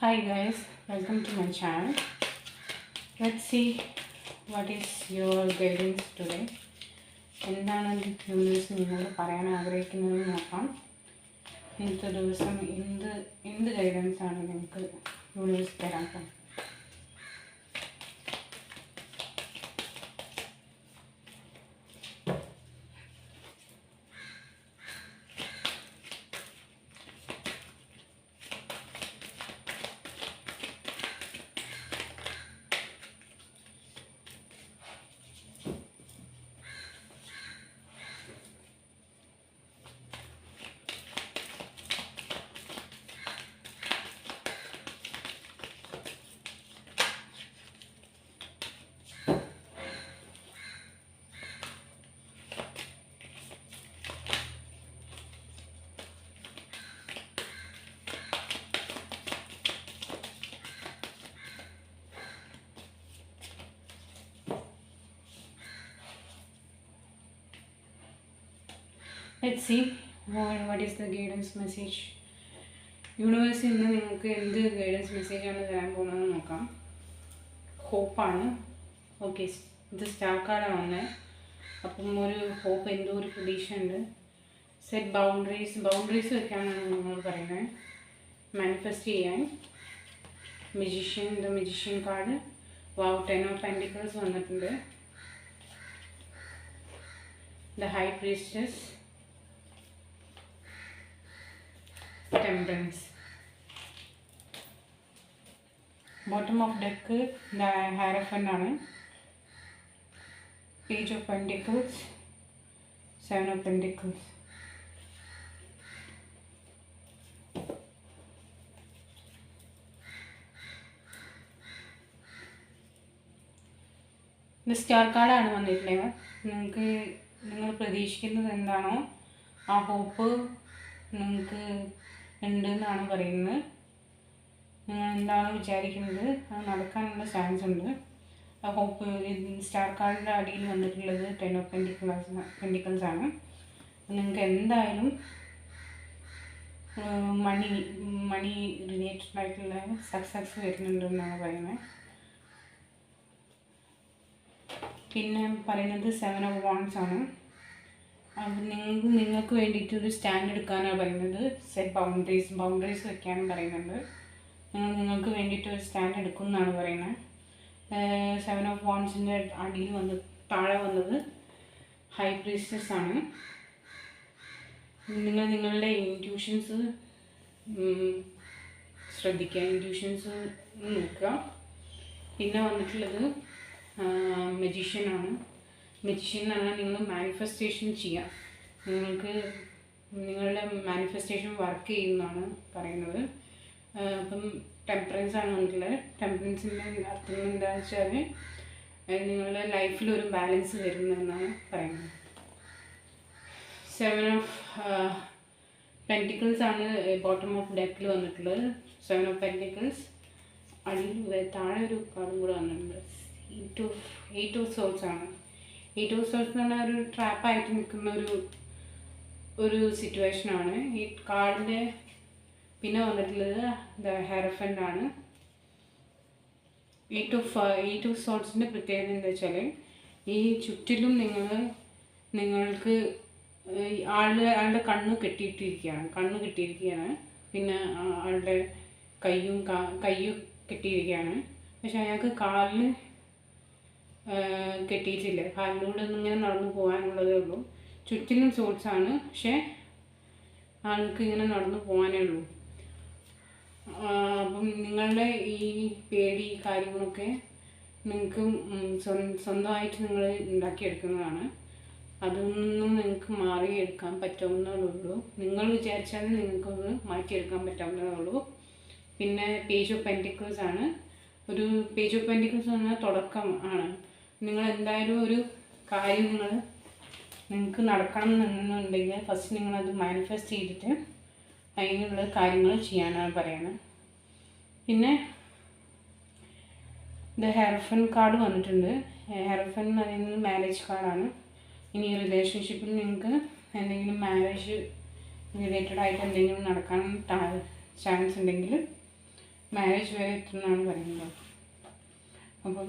Hi guys, welcome to my channel. Let's see what is your guidance today. എന്താണ് universe നിങ്ങളോട് പറയാൻ ആഗ്രഹിക്കുന്നത് നോക്കാം ഇന്നത്തെ ദിവസം എന്ത് എന്ത് ഗൈഡൻസ് ആണ് നിങ്ങൾക്ക് യൂണിവേഴ്സ് തരാൻ പോകുന്നത് let see what is the guidance message യൂണിവേഴ്സിൽ നിന്ന് നിങ്ങൾക്ക് എന്ത് ഗൈഡൻസ് മെസ്സേജാണ് തരാൻ പോകുന്നതെന്ന് നോക്കാം. ഹോപ്പാണ് ഓക്കെ ഇത് സ്റ്റാർ കാർഡാണ് വന്നത് അപ്പം ഒരു ഹോപ്പ് എന്തോ ഒരു പ്രതീക്ഷ ഉണ്ട്. സെറ്റ് ബൗണ്ടറീസ് ബൗണ്ടറീസ് വെക്കാനാണ് നിങ്ങൾ പറയുന്നത്. മാനിഫെസ്റ്റ് ചെയ്യാൻ. Magician the magician card wow ten of pentacles വന്നിട്ടുണ്ട്. The high priestess temperance bottom of deck hierophant ആണ് page of pentacles seven of pentacles ഇത് സ്റ്റാർ കാർഡാണ് വന്നിട്ടുള്ളത് നിങ്ങൾക്ക് നിങ്ങൾ പ്രതീക്ഷിക്കുന്നത് എന്താണോ ആ ഹോപ്പ് നിങ്ങൾക്ക് ഉണ്ട് എന്നാണ് പറയുന്നത്. നിങ്ങൾ എന്താണ് വിചാരിക്കുന്നത്? അത് നടക്കാനുള്ള ചാൻസ് ഉണ്ട്. ആ ഹോപ്പ് സ്റ്റാർ കാർഡിന്റെ അടിയിൽ വന്നിട്ടുള്ളത് ടെൻ ഓഫ് പെൻഡിക്കിൾസ് പെൻഡിക്കിൾസ് ആണ്. നിങ്ങൾക്ക് എന്തായാലും മണി മണി റിലേറ്റഡ് ആയിട്ടുള്ള സക്സസ് വരുന്നുണ്ട് എന്നാണ് പറയുന്നത്. പിന്നെ പറയുന്നത് സെവൻ ഓഫ് വാൺസ് ആണ്. നിങ്ങൾക്ക് നിങ്ങൾക്ക് വേണ്ടിയിട്ട് ഒരു സ്റ്റാൻഡ് എടുക്കാനാണ് പറയുന്നത്. സെറ്റ് ബൗണ്ടറീസ് ബൗണ്ടറീസ് വെക്കാനും പറയുന്നുണ്ട്. നിങ്ങൾ നിങ്ങൾക്ക് വേണ്ടിയിട്ട് ഒരു സ്റ്റാൻഡ് എടുക്കും എന്നാണ് പറയുന്നത് സെവൻ ഓഫ് വോൺസിന്റെ അടിയിൽ വന്ന് താഴെ വന്നത് ഹൈ പ്രീസ്റ്റസ് ആണ്. നിങ്ങൾ നിങ്ങളുടെ ഇന്റ്യൂഷൻസ് ശ്രദ്ധിക്കുക. ഇന്റ്യൂഷൻസ് നോക്കുക. പിന്നെ വന്നിട്ടുള്ളത് മെജീഷ്യനാണ് എന്ന് നിങ്ങൾ മാനിഫെസ്റ്റേഷൻ ചെയ്യാം. നിങ്ങൾക്ക് നിങ്ങളുടെ മാനിഫെസ്റ്റേഷൻ വർക്ക് ചെയ്യുന്നതാണ് പറയുന്നത്. അപ്പം ടെമ്പറൻസ് ആണ് വന്നിട്ടുള്ളത് ടെമ്പറൻസിന്റെ അർത്ഥം എന്താണെന്ന് വെച്ചാൽ നിങ്ങളുടെ ലൈഫിൽ ഒരു ബാലൻസ് വരുന്നതെന്നാണ് പറയുന്നത്. സെവൻ ഓഫ് പെന്റിക്കിൾസ് ആണ് ബോട്ടം ഓഫ് ഡെക്കിൽ വന്നിട്ടുള്ളത്. സെവൻ ഓഫ് പെന്റിക്കിൾസ് അടിയിൽ താഴെ ഒരു കാർഡും കൂടെ വന്നിട്ടുണ്ട്. Eight of eight of swords ആണ്. എയ്റ്റ് ടു സോൾസ് എന്ന് പറഞ്ഞാൽ ഒരു ട്രാപ്പായിട്ട് നിൽക്കുന്ന ഒരു ഒരു സിറ്റുവേഷനാണ് ഈ കാർഡിന്റെ പിന്നെ വന്നിട്ടുള്ളത് ദ ഹെറഫന്റ് ആണ്. ഈ ടു ഈ ടു സോൾസിന്റെ പ്രത്യേകത എന്താ വെച്ചാൽ ഈ ചുറ്റിലും നിങ്ങൾ നിങ്ങൾക്ക് ആളുടെ ആളുടെ കണ്ണ് കെട്ടിയിട്ടിരിക്കുകയാണ്. കണ്ണ് കെട്ടിയിരിക്കുകയാണ്. പിന്നെ ആളുടെ കയ്യും കയ്യും കെട്ടിയിരിക്കുകയാണ്. പക്ഷെ അയാൾക്ക് കാലിന് കെട്ടിയിട്ടില്ല? കാലിലൂടെ ഒന്നും ഇങ്ങനെ നടന്നു പോകാനുള്ളതേ ഉള്ളൂ. ചുറ്റിലും സോൾസാണ് പക്ഷേ ആൾക്ക് ഇങ്ങനെ നടന്നു പോകാനേ ഉള്ളൂ. അപ്പം നിങ്ങളുടെ ഈ പേടി കാര്യങ്ങളൊക്കെ നിങ്ങൾക്ക് സ്വന്തമായിട്ട് നിങ്ങൾ ഉണ്ടാക്കിയെടുക്കുന്നതാണ്. അതൊന്നും നിങ്ങൾക്ക് മാറിയെടുക്കാൻ പറ്റാവുന്നതേ ഉള്ളൂ. നിങ്ങൾ വിചാരിച്ചാൽ നിങ്ങൾക്കത് മാറ്റിയെടുക്കാൻ പറ്റാവുന്നതേ ഉള്ളൂ. പിന്നെ പേജ് ഓഫ് പെന്റിക്കിൾസ് ആണ്. ഒരു പേജ് ഓഫ് പെന്റിക്കിൾസ് എന്ന് പറഞ്ഞാൽ തുടക്കം ആണ്. നിങ്ങൾ എന്തായാലും ഒരു കാര്യം നിങ്ങൾ നിങ്ങൾക്ക് നടക്കണം എന്നുണ്ടെങ്കിൽ ഫസ്റ്റ് നിങ്ങളത് മാനിഫെസ്റ്റ് ചെയ്തിട്ട് അതിനുള്ള കാര്യങ്ങൾ ചെയ്യാനാണ് പറയുന്നത് പിന്നെ ഇത് ഹെർഫൻ കാർഡ് വന്നിട്ടുണ്ട്. ഹെർഫൻ എന്ന് പറയുന്നത് മാരേജ് കാർഡാണ് ഇനി റിലേഷൻഷിപ്പിൽ നിങ്ങൾക്ക് എന്തെങ്കിലും മാരേജ് റിലേറ്റഡ് ആയിട്ട് എന്തെങ്കിലും നടക്കാൻ ചാൻസ് ഉണ്ടെങ്കിൽ മാരേജ് വരെ എത്തുന്നതാണ് പറയുന്നത്. അപ്പം